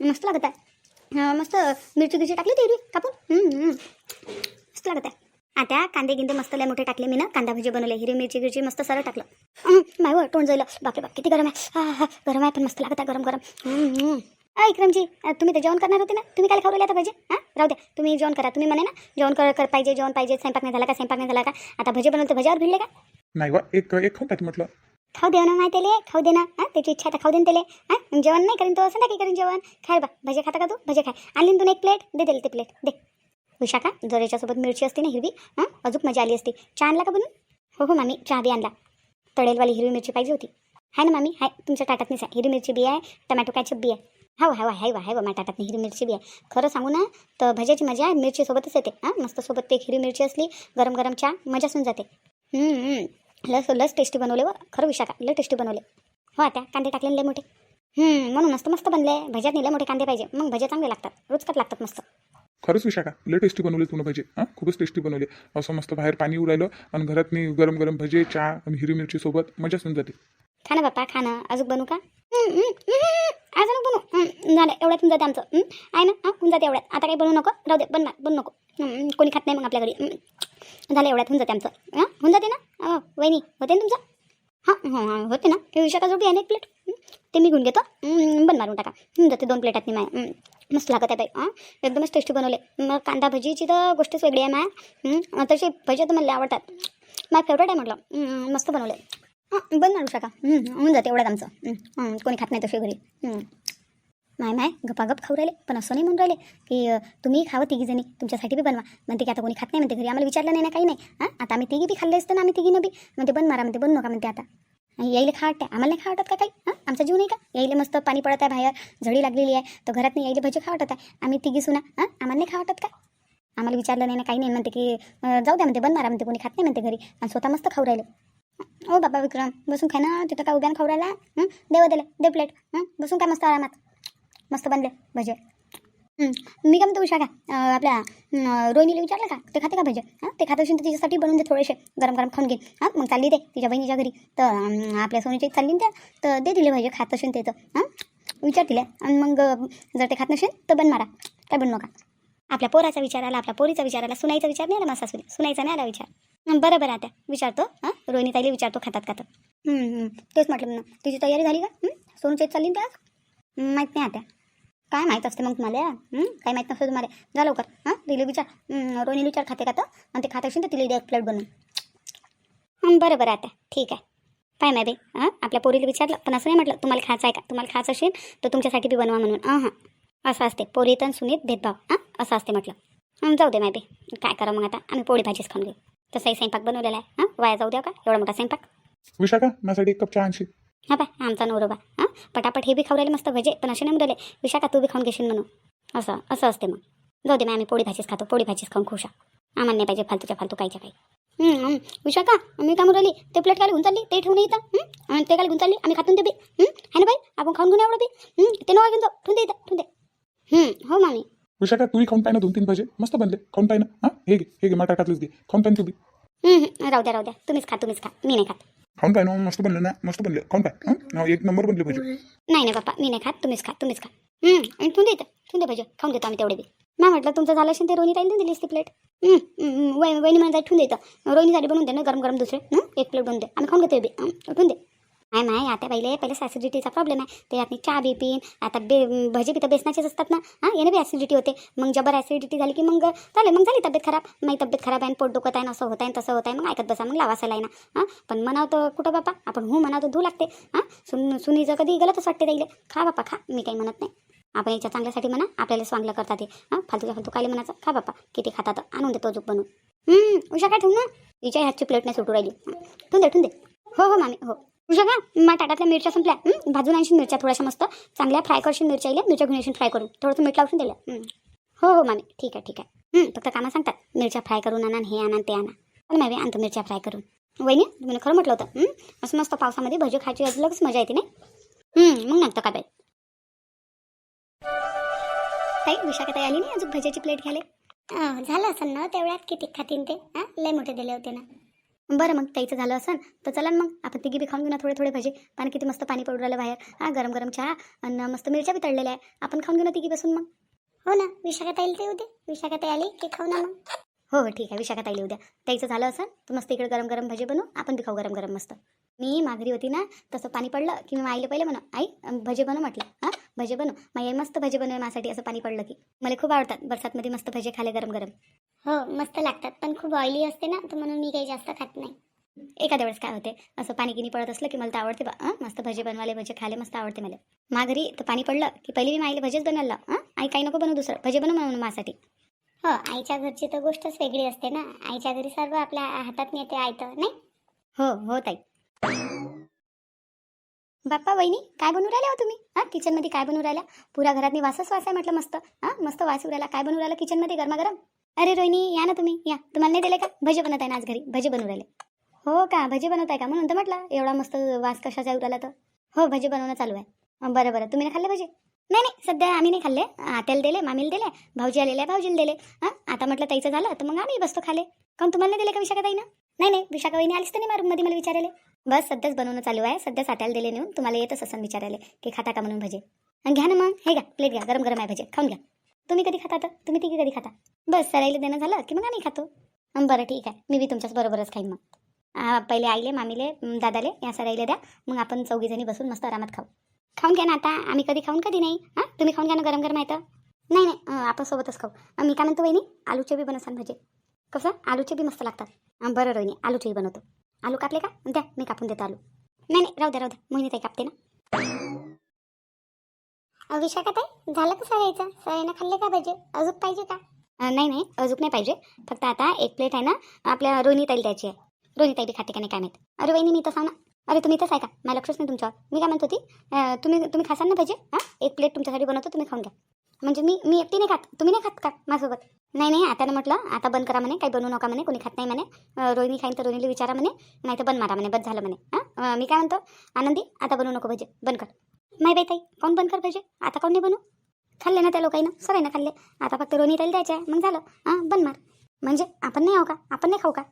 मस्त लागत आहे. मस्त मिरची गिरची टाकली होती कापून? मस्त लागत आहे. आता कांदे गिंदे मस्त लय मोठे टाकले मी ना कांदा भजी बनवले हिरवी मिरची गिरची मस्त सरळ टाकलं. हं, माय तोंड जाईल बापरे बाप किती गरम आहे. हा, हा, गरम आहे पण मस्त लागत आहे गरम गरम. हम्म, अ, विक्रमजी तुम्ही तर जेवण करणार होते ना? तुम्ही काय खाऊ आता पाहिजे हां राहू द्या. तुम्ही जेवण करा. तुम्ही म्हणे ना जेवण कर कर पाहिजे जेवण पाहिजे स्वयंपाक नाही झाला का स्वयंपाक नाही झाला का? आता भजी बनवलं तर भज्यावर भिडले का? नाही वा एक एक खाऊन म्हटलं. खाऊ दे ना नाही त्याले खाऊ दे ना. हां त्याची इच्छा आता तर खाऊ दे ना त्याले. हां जेवण नाही करीन तो असं नाही करीन जेवण. खाय बा भजे खाता का तू? भजे खाय. आणली ना तू एक प्लेट? दे दिली ते प्लेट. दे. विशाखा जर याच्यासोबत मिरची असते ना हिरवी? हां अजून मजा आली असती. चहा आणला का बनून? हो हो मामी चहा बी आणला. तळेलवाली हिरवी मिरची पाहिजे होती. हाय ना मामी हाय तुमच्या ताटात नाही हिरवी मिरची बी आहे टमॅटो कॅचअप बी आहे. हो हाय हाय वा हाय वा माझ्या ताटात हिरवी मिरची बी आहे. खरं सांगू ना तर भज्याची मजा मिरची सोबतच येते. हां मस्त सोबत ते एक हिरवी मिरची असली गरम गरम चहा मजा होऊन जाते. लस लस टेस्टी बनवले व खरं विशाखा लय टेस्टी बनवले. हो आता कांदे टाकले लय मोठे. म्हणून मस्त मस्त बनले. भज्यात लय मोठे कांदे पाहिजे. मग भजे चांगले लागतात. रुचकत लागतात मस्त. खरंच विशाखा लय टेस्टी बनवले तुला भजे. हां खूपच टेस्टी बनवले. असं मस्त बाहेर पाणी राहिलं आणि घरात मी गरम गरम भजे चहा आणि हिरवी मिरची सोबत मजा होऊन जाते खा ना बाप्पा खा ना. अजून बनवू का? आज ना बनू बनवू झालं. एवढ्यात होऊन जाते आमचं. आहे ना? हां होऊन जाते एवढ्यात. आता काही बनवू नको. राहू दे. बनवा बनू नको. कोणी खात नाही मग आपल्या घरी. झालं एवढ्यात होऊन जाते आमचं. हां होऊन जाते ना? हो वहिनी होते ना तुमचं? हां हां हां होते ना. विशाखा जोडी आहे ना एक प्लेट ते मी घेऊन घेतो. बन मारून टाका. होऊन जाते दोन प्लेटात माय. मस्त लागत आहे बाई. हां एकदमच टेस्टी बनवले. मग कांदा भजीची तर गोष्टच वेगळी आहे माय. तशी भजी तर मला आवडतात. माझं फेवरेट आहे म्हटलं. मस्त बनवले. हां बंद मारू शका. होऊन जाते एवढ्यात आमचं. कोणी खात नाही तसे घरी. माय माय गपागप खाऊ राहिले पण असं नाही म्हणून राहिले की तुम्ही खावं तिघी जणी तुमच्यासाठी बी बनवा. म्हणते की आता कोणी खात नाही म्हणते घरी आम्हाला विचारलं नाही ना काही नाही. हां आता आम्ही तिघी बी खाल्ले असतं ना आम्ही तिघीनं बी. म्हणते बन मारा म्हणते बन नका म्हणते आता. यायला खा वाटते आम्हाला नाही खा वाटत का काही? हां आमचा जीव नाही का? यायला मस्त पाणी पडत आहे बाहेर झडी लागलेली आहे तर घरात नाही यायला भजी खा वाटत आहे. आम्ही तिघी सुना हां आम्हाला नाही खा वाटत का? आम्हाला विचारलं नाही ना काही नाही म्हणते की जाऊ द्या म्हणते बन मारा म्हणते कोणी खात नाही म्हणते घरी. आणि स्वतः मस्त खाऊ राहिले. ओ बाबा विक्रम बसून खाय ना तिथं काय उभ्यानं खाऊ राहिला? देव दिले दे प्लेट बसून काय मस्त आरामात. मस्त बनले भजे. हं. मी काय म्हणतो उषा का? आपल्या रोहिणीला विचारलं का? ते खाते का भजे? हां? ते खात असेल तर तिच्यासाठी बनवून दे थोडेसे गरम गरम खाऊन घे. हां? मग चालली ते तिच्या बहिणीच्या घरी. तर अं, आपल्या सोनीच्या चालली ना त्या. तर दे दिले भजे खात असेल ते तर. हां? विचार तिला. आणि मग अं, जर ते खात नसेल तर बन मारा. काय बनू नका आपल्या पोराचा विचार आला आपल्या पोरीचा विचार आला सुनाईचा विचार नाही आला माझा सुनाईचा नाही आला विचार. बरं बरं आता. विचारतो हां? रोहिणी ताईला विचारतो खातात का तेच म्हटलं ना तुझी तयारी झाली का? सोनू चेत चालली आज माहीत नाही आता. काय माहीत असते मग तुम्हाला? काय माहीत नसतं तुम्हाला. जा लवकर. हां? तिला विचार. रोहिणीला विचार खाते का तर आणि ते खात असेल तर तिला द्या एक प्लेट बनवून. बरं बरं आता. ठीक आहे. पाय माय बाई. हां? आपल्या पोरीला विचारलं. पण असं नाही म्हटलं तुम्हाला खायचं आहे का? तुम्हाला खायचं असेल तर तुमच्यासाठी बी बनवा म्हणून. हां हां असं असते. पोरी तर सुनीत भेदभाव. हां? असं असते म्हटलं. जाऊ दे माय बाई. काय करा मग आता? आम्ही पोळी भाजीच खाऊन घेऊ. तसाही स्वयंपाक बनवलेला आहे हां? वाया जाऊ द्या का? एवढा मोठा स्वयंपाक? विशाखा माझ्यासाठी एक कप चहा आणशी हा बाय आमचा नवरोबा हां? पटापट हे बी खाऊ राहिले मस्त भजे पण असे नाही राहिले विशाखा तू बी खाऊन घेशील म्हणून. असं असं असते मग. जाऊ दे मग आम्ही पोळी भाजीच खातो पोळी भाजीच खाऊन खुशा आम्हाला नाही पाहिजे फालतूच्या फालतू कायच्या काही. हं, हं. विशाखा मी काय म्हणून राहिली ते प्लेट काय घेऊन चालली ते ठेवून येतं? आणि ते काय घेऊन चालली आम्ही खातून ते बी हं? है ना बाई आपण खाऊन घेऊन एवढं बी हं? ते नवा घेऊन जाऊ ठेवून दे इथं ठेवून दे. हं, हो मामी. विशाखा तूही खाऊन पाय ना दोन तीन भजे. मस्त बनले. खाऊन पाय ना हां? हे घे. हे घे. माझ्या टाकातलेच घे. खाऊन पाय तू बी. हं, हं. राहू द्या राहू द्या. तुम्हीच खा तुम्हीच खा. मी नाही खात. खाऊन पाय ना. मस्त बनले ना. मस्त बनले. खाऊन पाय. हं? हा, एक नंबर बनले भजे. नाही नाही पप्पा. मी नाही खात. तुम्हीच खा तुम्हीच खा. हं, आणि ठेवून दे इथं. ठेवून दे भजे. खाऊन देतो आम्ही तेवढे बी. नाही म्हटलं तुमचं झालं असेल ते रोहिणी ताईला दिली असती प्लेट वै वहिनी म्हणता ठेवून देतं रोहिणीसाठी बनवून दे ना गरम गरम दुसरे. हं? एक प्लेट बनवून दे. आम्ही खाऊन घेतो बी. हं, ठेवून दे. नाही नाही आता पहिले पहिले ॲसिडिटीचा प्रॉब्लेम आहे. ते आता चहा बी पिन आता बे भजी बी तर बेसनाचेच असतात ना. हां याने बी ॲसिडिटी होते. मग जबर ॲसिडिटी झाली की मग चालेल मग झाली तब्येत खराब. नाही तब्येत खराब आहे आणि पोट दुखत आहे ना असं होत आहे तसं होत आहे मग ऐकत बसा मग लावासा आहे ना हां पण म्हणावं तर कुठं बापा? आपण हो म्हणावं तर धू लागते. हां सुन सुनीचं कधी गलतच वाटते ताईले खा बापा खा मी काही म्हणत नाही. आपण याच्या चांगल्यासाठी म्हणा आपल्याला स्वांगलं करतात ते हां फालतूच्या फालतू कायले म्हणायचं. खा बापा किती खातात आणून देतो अजून बनवून. उशा काय ठेवू ना हिच्या हातची प्लेट नाही सुटू राहिली. ठेवून दे ठेवून दे. हो हो मामी हो. म्हणजे का मग ताटातल्या मिरच्या संपल्या. भाजून आणशील मिरच्या थोड्याशा मस्त. चांगल्या फ्राय करशील मिरच्या येईल मिरच्या घेऊन येशील फ्राय करून. थोडंसं मीठ लावून दिलं हो हो मामी. ठीक आहे ठीक आहे. फक्त कामं सांगतात. मिरच्या फ्राय करून आणा हे आणा ते आणा. पण मामी आणतो मिरच्या फ्राय करून. वहिनी तुम्ही खरं म्हटलं होतं. असं मस्त पावसामध्ये भजी खायची लगेच मजा येते नाही? मग नंतर काय बाई? ताई विशाखा ताई आली नाही अजून भज्याची प्लेट घ्याले झालं असेल ना तेवढ्यात किती खातीन ते? हां लय मोठे दिले होते ना. बरं मग त्याचं झालं असं तर चला ना मग. आपण तिघी बी खाऊन घेऊ ना थोडे थोडे भजे. पाणी किती मस्त पाणी पडून राहिलं बाहेर. हा गरम गरम चहा आणि मस्त मिरच्या बी तळलेल्या आहे आपण खाऊन घेऊ ना तिघी बसून मग. हो ना विशाखा ताईल ते उद्या विशाखा ताई आली की खाऊ ना मग. हो हो ठीक आहे. विशाखा ताईली उद्या त्याचं झालं असं. तर मस्त इकडे गरम गरम भजे बनवू. आपण बी खाऊ गरम गरम मस्त. मी माघारी होती ना तसं पाणी पडलं की मी आईला पहिले म्हणू आई भजे बनव म्हटलं. हां भजे बनव. माझी आई मस्त भजे बनव माझ्यासाठी असं पाणी पडलं की. मला खूप आवडतात बरसातमध्ये मस्त भजे खाले गरम गरम. हो मस्त लागतात पण खूप ऑइली असते ना तर म्हणून मी काही जास्त खात नाही. एखाद्या वेळेस काय होते असं पाणी गिनी पडत असलं की मला तर आवडते बा हं? मस्त भजे बनवाले भजे खाले मस्त आवडते मला. माघारी तर पाणी पडलं की पहिले मी माईला भजेच बनवायला लाव, हं. आई काही नको बनवू दुसरं भजे बनव म्हणून माझ्यासाठी. हो आईच्या घरची तर गोष्टच वेगळी असते ना. आईच्या घरी सर्व आपल्या हातात येते आयतं नाही? हो हो ताई. बाप्पा वहिनी काय बनवून राहिल्या हो तुम्ही? हां किचनमध्ये काय बनवू राहिल्या? पुऱ्या घरातनी वासच वास आहे म्हटलं मस्त. हां मस्त वास येऊ राहिला. काय बनवून राहिलं किचनमध्ये गरमागरम? अरे रोहिणी या ना तुम्ही. या. तुम्हाला नाही दिले का? भजे बनवत आहे ना आज घरी. भजे बनवून राहिले. हो का? भजे बनवत आहे का? म्हणून तर म्हटलं एवढा मस्त वास कशाचा येऊ राहिला तर? हो भजे बनवणं चालू आहे. बरं बरं. तुम्ही ना खाल्ले भजे? नाही नाही सध्या आम्ही नाही खाल्ले. आत्याला दिले मामीला दिले भाऊजी आलेले भाऊजीला दिले. हां आता म्हटलं ताईचं झालं तर मग आम्ही बसतो खाले. काऊन तुम्हाला नाही दिले का विशाखा ताईनं नाही नाही विशाखा वहिनी आलीच तर नाही मारूमध्ये मला विचारायला. बस सध्याच बनवणं चालू आहे. सध्याच आत्याला दिले नेऊन तुम्हाला येतच असं विचारायला. की खाता का म्हणून भजे? आणि घ्या ना मग हे घ्या प्लेट घ्या गरम गरम आहे भजे खाऊन घ्या. तुम्ही कधी खाता तर तुम्ही तिघी कधी खाता? बस सराईला देणं झालं की मग आम्ही खातो. बरं ठीक आहे. मी बी तुमच्याच बरोबरच खाईन मग. पहिले आईले मामीले दादाले या सराईले द्या. मग आपण चौघीजणी बसून मस्त आरामात खाऊ. खाऊन घ्या ना आता. आम्ही कधी खाऊन कधी नाही. हां? तुम्ही खाऊन घ्या ना गरम गरम आहे तर. नाही नाही. आपण सोबतच खाऊ. मी काय म्हणतो वहिनी? आलूचे बी बनवसान भजे कसं? आलूचे बी मस्त लागतात. बरं रोहिणी आलूचेही बनवतो. आलू कापले का? द्या मी कापून देतो आलू. नाही नाही राहू द्या राहू द्या. मोहिनी ताई कापते ना. विशाखा ताई झालं का सरायचं सयानं खाल्ले का भजे? अजून पाहिजे का? नाही नाही. अजून नाही पाहिजे. फक्त आता एक प्लेट आहे ना आपल्या रोहिणी ताईल द्यायची आहे. रोहिणी ताई बी खाते का नाही काय माहीत? अरे वहिनी मी तसा ना. अरे तुम्ही इथंच आहे का? मला लक्षच नाही तुमच्यावर. मी काय म्हणत होती तुम्ही तुम्ही खासाल ना भजे? हां? एक प्लेट तुमच्यासाठी बनवतो तुम्ही खाऊन घ्या. म्हणजे मी मी एकटी नाही खात. तुम्ही नाही खात का माझ्यासोबत? नाही नाही आता म्हटलं आता बंद करा म्हणे काही बनवू नका म्हणे कोणी खात नाही म्हणे. रोहिणी खाईन तर रोहिणीला विचारा म्हणे नाही तर बंद मारा म्हणे बंद झालं म्हणे. हां? मी काय म्हणतो आनंदी आता बनवू नको भजे बंद कर. नाही बाई ताई कोण बंद कर भजे? आता कोण नाही बनवू? खाल्ले ना त्या लोकांना सराई ना खाल्ले. आता फक्त रोहिणी ताईला द्यायचं आहे मग झालं. हां बंद मार. म्हणजे आपण नाही आहो का? आपण नाही खाऊ का?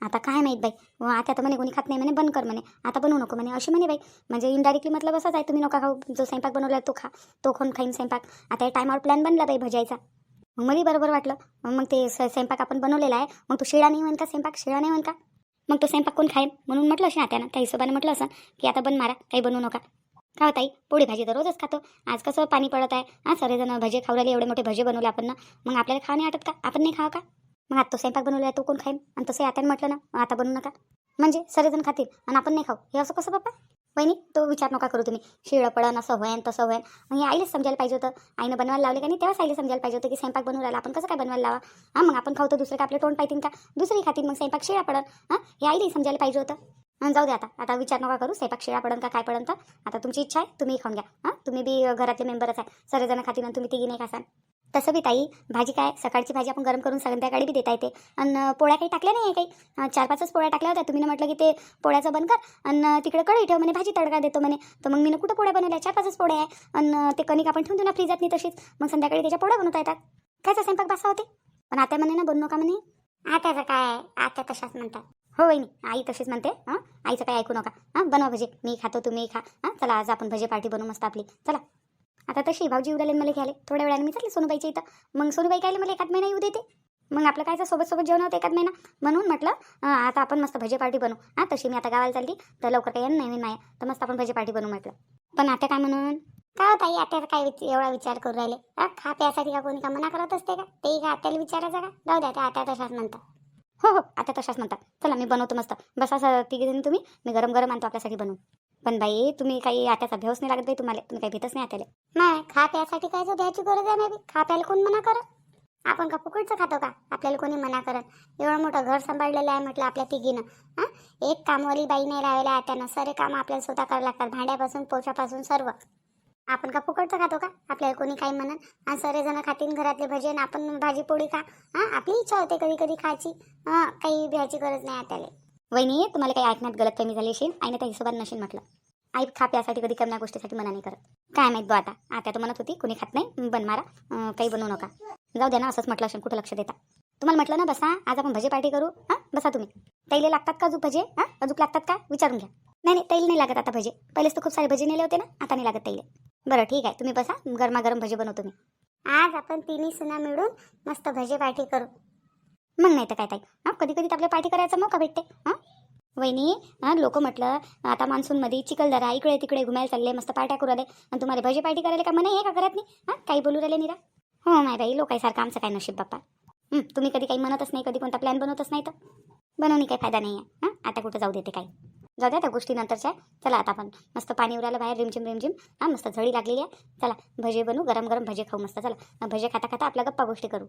आता काय माहीत बाई? हो, व आता तर म्हणे कोणी खात नाही म्हणे बंद कर म्हणे. आता बनवू नको म्हणे. अशी म्हणे बाई. म्हणजे इनडायरेक्टली मतलब असाच आहे तुम्ही नका खाऊ. जो स्वयंपाक बनवला तो खा. तो कोण खाईन स्वयंपाक? आता हे टायमावर प्लॅन बनला बाई भजायचा. मग मला बरोबर वाटलं. मग ते स्व- स्वयंपाक आपण बनवलेला आहे. मग तो शिळा नाही म्हण का स्वयंपाक? शिळा नाही म्हण का मग तो स्वयंपाक कोण खाईन? म्हणून म्हटलं असे आत्यानं. त्या हिशोबाने म्हटलं असं की आता बंद मारा. काही बनवू नका. का हो ताई? पोळी भाजी तर रोजच खातो. आज कसं पाणी पडत आहे? हां सगळेजण भजे खाऊ राहिले. एवढे मोठे भजे बनवले आपण ना. मग आपल्याला खा नाही वाटत का? आपण नाही खावं का? मग आता तो स्वयंपाक बनवला आहे तो कोण खाईन? आणि तसंही आता म्हटलं ना आता बनवू नका. म्हणजे सगळेजण खातील आणि आपण नाही खाऊ. हे असं कसं पप्पा? वहिनी तो विचार नका करू तुम्ही. शिळं पडन असं होईन तसं होईन. मग हे आईलाच समजायला पाहिजे होतं. आईनं बनवायला लावले का नाही तेव्हाच आईला समजायला पाहिजे होतं की स्वयंपाक बनवून राहिला. आपण कसं काय बनवायला लावा? हां मग आपण खाऊ तर दुसरे का आपले तोंड पाहिजे का? दुसरी खातील मग स्वयंपाक शिळा पडन हां हे आईलाही समजायला पाहिजे होतं. आणि जाऊ दे आता. आता विचार नका करू. स्वयंपाक शिळा पडन का काय पडन तर. आता तुमची इच्छा आहे तुम्ही खाऊन घ्या. हां तुम्ही बी घरातले मेंबरच आहे. सर्वजण खातील आणि तुम्ही तिघी नाही खासान. तसं बी ताई भाजी काय सकाळची भाजी आपण गरम करून संध्याकाळी बी देता येते. आणि पोळ्या काही टाकल्या नाही आहे काही चार पाचच पोळ्या टाकल्या होत्या. तुम्ही म्हटलं की ते पोळ्याचं बंद कर. आणि तिकडे कढई ठेव म्हणे भाजी तडका देतो म्हणे. तर मग मी कुठं पोळ्या बनवल्या? चार पाचच पोळ्या आहे. आणि ते कणिक आपण ठेवून देऊ ना फ्रीजात नाही तशीच. मग संध्याकाळी त्याच्या पोळ्या बनवता येतात. कायचा स्वयंपाक बसा होते? पण आता म्हणे ना बनवू का म्हणे. आत्याचं काय? आत्या तशाच म्हणतात. हो वहिनी आई तशीच म्हणते. हां आईचं काय ऐकू नका. हां बनवा भजे. मी खातो तुम्ही खा. हां चला आज आपण भजे पार्टी बनवू मस्त आपली. चला. आता तशी भाऊजी उडाले मला घ्यायला. थोड्या वेळाने मी चालले सोनूबाईच्या इथं. मग सोनूबाई काय मला एखाद महिना येऊ देते. मग आपलं काय सोबत सोबत जेवण होतं एखाद महिना? म्हणून म्हटलं आता आपण मस्त भजे पार्टी बनवू हां तशी मी आता गावाला चालली तर लवकर काही येणं नाही माया. तर मस्त आपण भजे पार्टी बनवू म्हटलं. पण आता काय म्हणून? का हो ताई आत्याचा काय एवढा विचार करू राहिले. हा खा प्यासाठी का कोणी का मना करत असते का? ते का आत्याला विचारायचं का? जाऊ द्या त्या आत्या तशाच म्हणतात. हो हो आता तशाच म्हणतात. चला मी बनवतो मस्त. बसा तिघे तिघी जण तुम्ही मी गरम गरम आणतो आपल्यासाठी बनवून. पण बाई तुम्ही काही आत्याचा भेवच नाही लागत बाई तुम्हाला तुम्ही काही भीतच नाही आताले नाही खा प्यासाठी काय द्यायची गरज आहे नाही खा प्यायला कोण मना करत? आपण का फुकटचं खातो का? आपल्याला कोणी मना करत? एवढं मोठं घर सांभाळलेलं आहे म्हटलं आपल्या तिघीनं. हां? एक कामवाली बाई नाही राहायला आतानं सारे काम आपल्याला स्वतः करावं लागतात. भांड्यापासून पोशापासून सर्व. आपण का फुकटचं खातो का? आपल्याला कोणी काही म्हणत? आणि सगळे जण खातील घरातले भजन आपण भाजी पोळी खा. हां? आपली इच्छा होते कधी कधी खायची. हां काही भ्यायची गरज नाही आत्याला. वहिनी तुम्हाला काही ऐकण्यात गलत कमी झाली असेल आईने त्या हिशोबात नसेल म्हटलं. आई खा प्यासाठी कधी कमी गोष्टीसाठी मना नाही करत. काय माहीत बो आता? आता तर म्हणत होती कोणी खात नाही बन मारा काही बनवू नका. जाऊ द्या ना असंच म्हटलं असेल कुठं लक्ष देता? तुम्हाला म्हटलं ना बसा आज आपण भजे पार्टी करू हां? बसा तुम्ही. तैले लागतात का अजूक भजे? हां? अजूक लागतात का? विचारून घ्या. नाही नाही तैल नाही लागत आता भजे. पहिलेच तर खूप सारे भजे नेले होते ना आता नाही लागत तैले. बरं ठीक आहे तुम्ही बसा गरमागरम भजे बनवतो मी. आज आपण तिन्ही सुना मिळून मस्त भजे पार्टी करू. मग नाही तर काय ताई? हां? कधी कधी तर आपल्या पार्टी करायचा मौका भेटते. हां? वहिनी हां? लोक म्हटलं आता मान्सूनमध्ये चिखलदरा इकडे तिकडे घुमायला चालले मस्त पार्ट्या करू राहिले. आणि तुम्हाला भजी पार्टी करायला का म्हणे आहे का घरात नाही हां? काही बोलू राहिले निरा? हो माय बाई लोकांसारखं आमचं काय नशीब बाप्पा. तुम्ही कधी काही म्हणतच नाही कधी कोणता प्लॅन बनवतच नाही तर. बनवणी काही फायदा नाही आहे हां? आता कुठं जाऊ देते काही जाऊ द्या त्या गोष्टी नंतरच्या चला आता आपण मस्त पाणी उरायला बाहेर रिमझिम रिमझिम. हां मस्त झडी लागलेली आहे. चला भजे बनवू गरम गरम भजे खाऊ मस्त. चला भजे खाता खाता आपल्या गप्पा गोष्टी करू.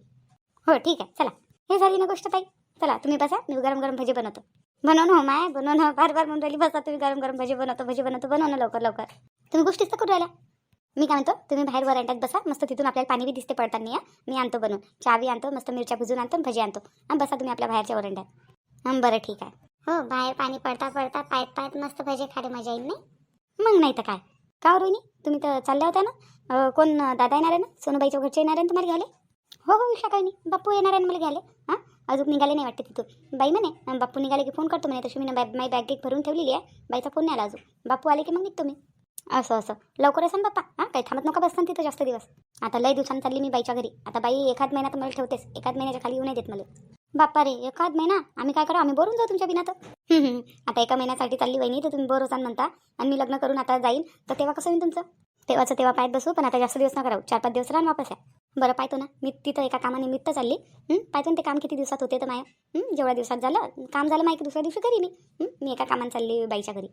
हो ठीक आहे. चला. हे झाली ना गोष्ट ताई? चला तुम्ही बसा मी गरम गरम भजी बनवतो. बनव ना हो माय बनव ना हो, बार बार म्हणून राहिली. बसा तुम्ही गरम गरम भजी बनवतो भजी बनवतो बनव ना लवकर लवकर. तुम्ही गोष्टीच तर करू राहिला. मी काय म्हणतो तुम्ही बाहेर वरांड्यात बसा मस्त तिथून आपल्याला पाणी बी दिसते पडताना या. मी आणतो बनवून. चावी आणतो मस्त मिरच्या भुजून आणतो आणि भजी आणतो. आणि बसा तुम्ही आपल्या बाहेरच्या वरांड्यात हां बरं ठीक आहे. हो बाहेर पाणी पडता पडता पायत पायत मस्त भजे खाडे मजा येईल नाही? मग नाही तर काय? का हो रोहिणी? तुम्ही तर चालल्या होत्या ना? कोण दादा येणार आहे ना? सोनूबाईच्या घरचे येणार आहे ना तुम्हाला घ्यायला? हो हो विषय काही नाही. बाप्पू येणार आहे ना मला घ्यायला? अजून निघाले नाही वाटते तिथून. बाई म्हणे बापू निघाले की फोन करतो म्हणे तशी मी बॅग माई बॅग एक भरून ठेवलेली आहे. बाईचा फोन नाही आला अजून. बापू आले की मग निघतो मी. असं असं. लवकर असेल बाप्पा हां? काही थांबत नका बसताना तिथं जास्त दिवस. आता लय दिवसांनी चालली मी बाईच्या घरी. आता बाई एखाद महिना तर मला ठेवतेस एखाद महिन्याच्या खाली येऊ नाही देत मला. बाप्पा रे एखाद महिना? आम्ही काय करू? आम्ही बोरून जाऊ तुमच्या बिना तर. आता एका महिन्यासाठी चालली वहिनी तर तुम्ही बोर होसान म्हणता. आणि मी लग्न करून आता जाईन. तर तेव्हा कसं होईल तुमचं? तेव्हाचं तेव्हा पायत बसू पण आता जास्त दिवस नका राहू. चार पाच दिवस राहून वापस आहे बरं पाहतो ना. मी तिथं एका कामानिमित्त चालली. पाहतो ना ते काम किती दिवसात होते तर माया. जेवढ्या दिवसात झालं काम झालं माहिती दुसऱ्या दिवशी घरी मी. मी एका कामाने चालली बाईच्या घरी.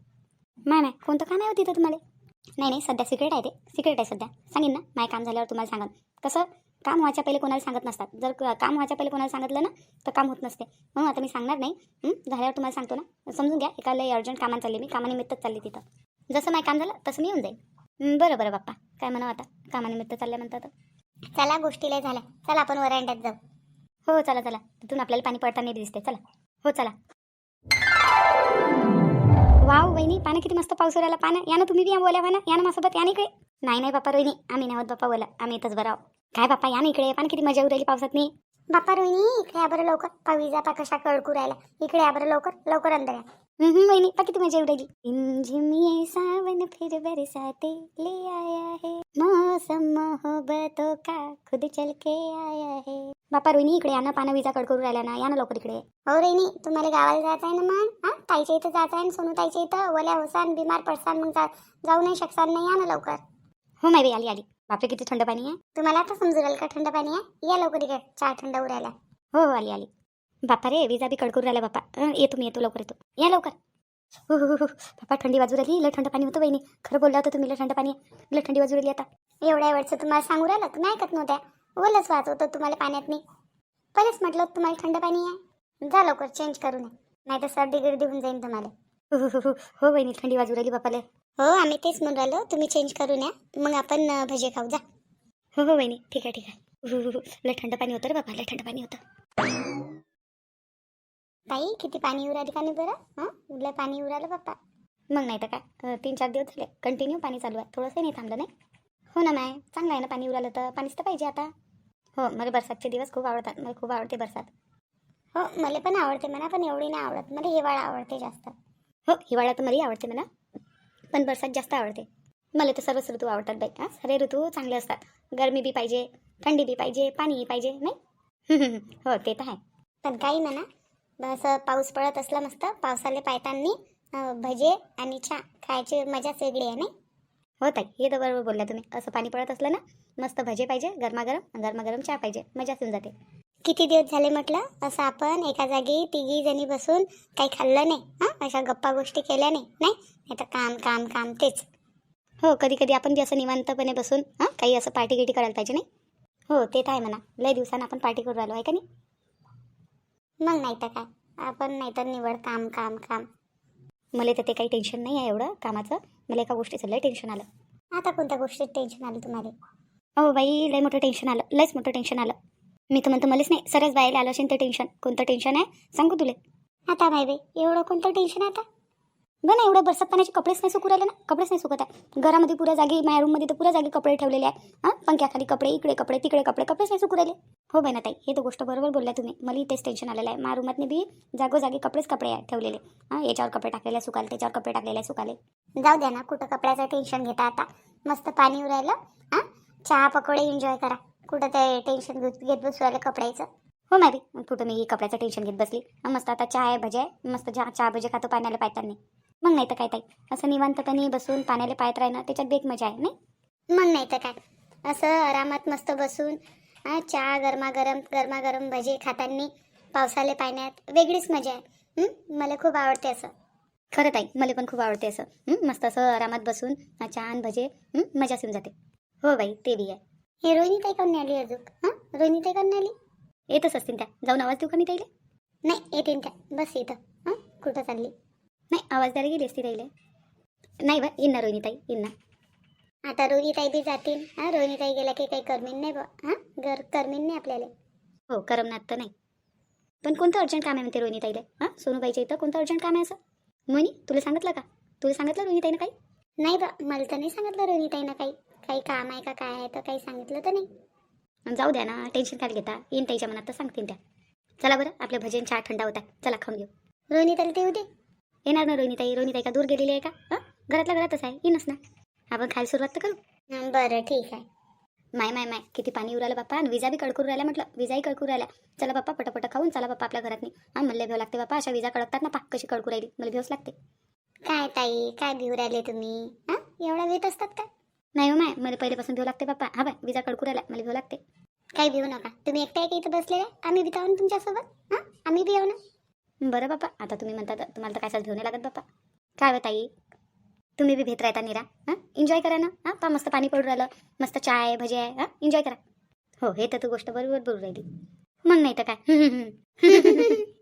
माय माय कोणतं काम आहे हो तिथं तुम्हाला? नाही नाही सध्या सिक्रेट आहे ते. सिक्रेट आहे सध्या. सांगेन ना माय काम झाल्यावर तुम्हाला सांगत कसं? काम व्हायच्या पहिले कोणाला सांगत नसतात. जर क- काम व्हायच्या पहिले कोणाला सांगितलं ना तर काम होत नसते. म्हणून आता मी सांगणार नाही. झाल्यावर तुम्हाला सांगतो ना. समजून घ्या एका लय अर्जंट कामात चालली मी. कामानिमित्तच चालली तिथं. जसं माय काम झालं तसं मी येऊन जाईन. बरं बरं बाप्पा. काय म्हणावं आता? कामानिमित्त चालल्या म्हणतात. चला गोष्टीला झाल्या. चला आपण वरांड्यात जाऊ. हो चला चला. तिथून आपल्याला पाणी पडताना दिसते. चला. हो चला. वाव वहिनी पानं किती मस्त पाऊस राहिला पानं या ना तुम्ही बी या बोल्या पाना. या ना माझ्यासोबत या ना इकडे. नाही नाही बापा रोहिणी आम्ही नावत बाप्पा बोला आम्ही इथंच बराव काय बाप्पा या ना इकडे. पान किती मजा उरायली पावसात नाही बाप्पा रोहिणी इकडे या बरं लवकर. पावी पाकशा कळकू राहिला इकडे या बरं लवकर. लवकर अंदर या. हम्म, हम्म, वहिनी पा किती मजा उरायली रिमझिम ये सावन फिर बरसाते ले आया है. मौसम मोहब्बतों का खुद चल के आया है. बाप्पा रोहिणी इकडे या ना पानं विजा कडकरू राहिल्या ना. या ना लवकर इकडे. हो रेनी तुम्हाला गावाला जायचं आहे ना मग? हा? ताईच्या इथं जायचं आहे ना सोनू ताईच्या इथं? ओल्या होसान बिमार पडसान मग जाऊ नाही शकसान नाही या ना लवकर. हो बाई आली आली. बापरे किती थंड पाणी आहे. तुम्हाला आता समजू राहिलं का थंड पाणी आहे? या लवकर इकडे चहा थंड उरायला. हो हो आली आली. बापा रे विजा बी कडकरू राहिला बापा. येतो मी येतो लवकर येतो. या लवकर. हो हो हो हो. बापा थंडी बाजू राहिली. लय थंड पाणी होतं बहिणी. खरं बोलला होतं तुम्ही थंड पाणी. आहे. लय थंडी बाजू राहिली आता. एवढ्या वेळचं तुम्हाला सांगू राहिलं तुम्ही ऐकत नव्हत्या. ओलच वाचवतो तुम्हाला पाण्यात नाही पहिलेच म्हटलं होतं तुम्हाला थंड पाणी आहे. जा लवकर चेंज करू नये. नाही तर सर्दी गिर्दी होऊन जाईल तुम्हाला. हो हो हो बहिणी थंडी बाजू राहिली बापाले. हो आम्ही तेच म्हणून राहिलो. तुम्ही चेंज करून या मग आपण भजे खाऊ. जा. हो हो बहिणी. ठीक आहे ठीक आहे. हो हो हो. लय थंड पाणी होतं रे बापा लय थंड पाणी होतं. ताई किती पाणी उराली का नाही बरं? हां? उरलं पाणी उरालं बाप्पा मग नाही तर काय? तीन चार दिवस झाले. कंटिन्यू पाणी चालू आहे. थोडंसं नाही थांबलं नाही? हो ना माय. चांगलं आहे ना पाणी उरालं तर. पाणीच तर पाहिजे आता. हो मला बरसातचे दिवस खूप आवडतात. मला खूप आवडते बरसात. हो मला पण आवडते. म्हणा पण एवढी नाही आवडत. मला हिवाळा आवडते जास्त. हो हिवाळा तर मलाही आवडते म्हणा. पण बरसात जास्त आवडते. मला तर सर्वच ऋतू आवडतात बाई. हां सारे ऋतू चांगले असतात. गरमी बी पाहिजे थंडी बी पाहिजे पाणी पाहिजे नाही? हो ते तर आहे. पण काही म्हणा. असं पाऊस पडत असला मस्त पावसाले पायतांनी भजे आणि चहा खायची मजाच वेगळी आहे नाही? हो ताई हे तर बरोबर बोलल्या तुम्ही. असं पाणी पडत असलं ना मस्त भजे पाहिजे गरमागरम गरमागरम चहा पाहिजे मजाच येऊन जाते. किती दिवस झाले म्हटलं असं आपण एका जागी तिघी जणी बसून काही खाल्लं नाही हां? अशा गप्पा गोष्टी केल्या नाही नाही? नाही तर काम काम काम तेच. हो कधी कधी आपण बी असं निवांतपणे बसून हां? काही असं पार्टी गिटी करायला पाहिजे नाही? हो ते तर आहे म्हणा. लय दिवसानं आपण पार्टी करू राहिलो आहे का नाही? मग नाही तर काय. आपण नाही तर निवड काम काम काम. मला तर ते काही टेन्शन नाही आहे एवढं कामाचं. मला एका गोष्टीचं लय टेन्शन आलं. आता कोणत्या गोष्टीत टेन्शन आलं तुम्हाला? हो बाई लय मोठं टेन्शन आलं. लयच मोठं टेन्शन आलं. मी तर म्हणतो मलाच नाही. सरच बायला आलं असेल ते टेन्शन कोणतं टेन्शन आहे? सांगू तुले. आता माय बाई एवढं कोणतं टेन्शन आता? बघ ना एवढं बरसात पाण्याचे कपडेच नाही सुकू राहिले ना? कपडेच नाही सुकत आहे. घरामध्ये पुऱ्या जागी माझ्या रूममध्ये तर पुऱ्या जागी कपडे ठेवलेले आहे हां? पंख्याखाली कपडे इकडे कपडे तिकडे कपडे कपडेच नाही सुकू राहिले. हो बहिणाताई हे तर गोष्ट बरोबर बोलल्या तुम्ही. मला इथेच टेन्शन आलेलं आहे. मा रूमातनी बी जागोजागी कपडेच कपडे ठेवलेले. हां याच्यावर कपडे टाकलेले सुकाले त्याच्यावर कपडे टाकलेले सुकाले. जाऊ द्या ना कुठं कपड्याचं टेन्शन घेता आता. मस्त पाणी उरायला. हां चहा पकोडे एन्जॉय करा. कुठं ते टेन्शन घेत घेत बसू राहिलं कपड्याचं. हो मॅबी कुठं मी कपड्याचं टेन्शन घेत बसली. मस्त आता चहा आहे भजे आहे. मस्त चहा चहा भजे खातो पाण्याला पायताना मग नाही तर काय ताई? असं निवांतपणे बसून पाण्याला पायत राहणं त्याच्यात बेक मजा आहे नाही? मग नाही तर काय? असं आरामात मस्त बसून चहा गरमागरम गरमागरम भजे खाताना पावसाले पाण्यात वेगळीच मजा आहे? मला खूप आवडते असं. खरं ताई मला पण खूप आवडते असं. मस्त असं आरामात बसून चहा आणि भजे मजा येऊन जाते. हो बाई ते बी आहे. हे रोहिणी ताई नाही आली अजून? हां? रोहिणी ताई नाही आली येतच असतील त्या. जाऊन आवाज देऊ का मी ताईले? नाही येते त्या. बस इथं. हां? कुठं चालली? नाही आवाज द्यायला गेली असती ताईले. नाही बा येईन ना रोहिणी ताई येईन ना. आता रोहिणी ताई बी जातील. हां रोहिणी ताई गेल्या की काही करमीन नाही बा हां घर करमीन नाही आपल्याला. हो करमनात तर नाही. पण कोणतं अर्जंट काम आहे म्हणते रोहिणी ताईले हां सोनूबाईच्या इथं कोणतं अर्जंट काम आहे असं? मोहिनी तुला सांगितलं का? तुला सांगितलं रोहिणी ताईनं काही? नाही बा मला तर नाही सांगितलं रोहिणी ताईनं काही. काही काम आहे का काय आहे तर काही सांगितलं तर नाही. अन् जाऊ द्या ना टेन्शन काय घेता. येईन ताईच्या मनात तर सांगतील त्या. चला बरं आपले भजन चहा थंडा होता चला खाऊन घेऊ. रोहिणी ताईला ते होते येणार ना रोहिणी ताई रोहिणी ताई का दूर गेलेली आहे का? हां घरातल्या घरातच आहे. येईनच ना. आपण खायला सुरुवात तर करू? बरं ठीक आहे. माय माय माय किती पाणी उरालं बाप्पा. आणि विजा बी कडकूर राहिल्या म्हटलं. विजाही कडकूर राहिल्या चला बाप्पा पटापट खाऊन चला बाप्पा आपल्या घरात नाही हां मला भेव लागते बाप्पा. अशा विजा कडकतात ना पाक कशी कडकू राहिली. मला भेवच लागते. काय ताई काय भिऊ राहिले तुम्ही? हां एवढा भेट असतात का? नाही हो माय. मला पहिल्यापासून भेव लागते बाप्पा. हा बाय विजा कडकू राहिल्या मला भेव लागते. काही भिऊ नका. तुम्ही एकट्या का इथं बसलेले? आम्ही बी ना तुमच्यासोबत? हां आम्ही बी येऊ ना? बरं बाप्पा. आता तुम्ही म्हणता तुम्हाला तर काय भेव नाही लागत बाप्पा. काय हो ताई? तुम्ही बी भेट राहता निरा. हां? एन्जॉय करा ना. हां? पा मस्त पाणी पडून राहिलं. मस्त चाय भजी आहे हां? एन्जॉय करा. हो हे तर तू गोष्ट बरोबर बोलू राहिली. मग नाही तर काय?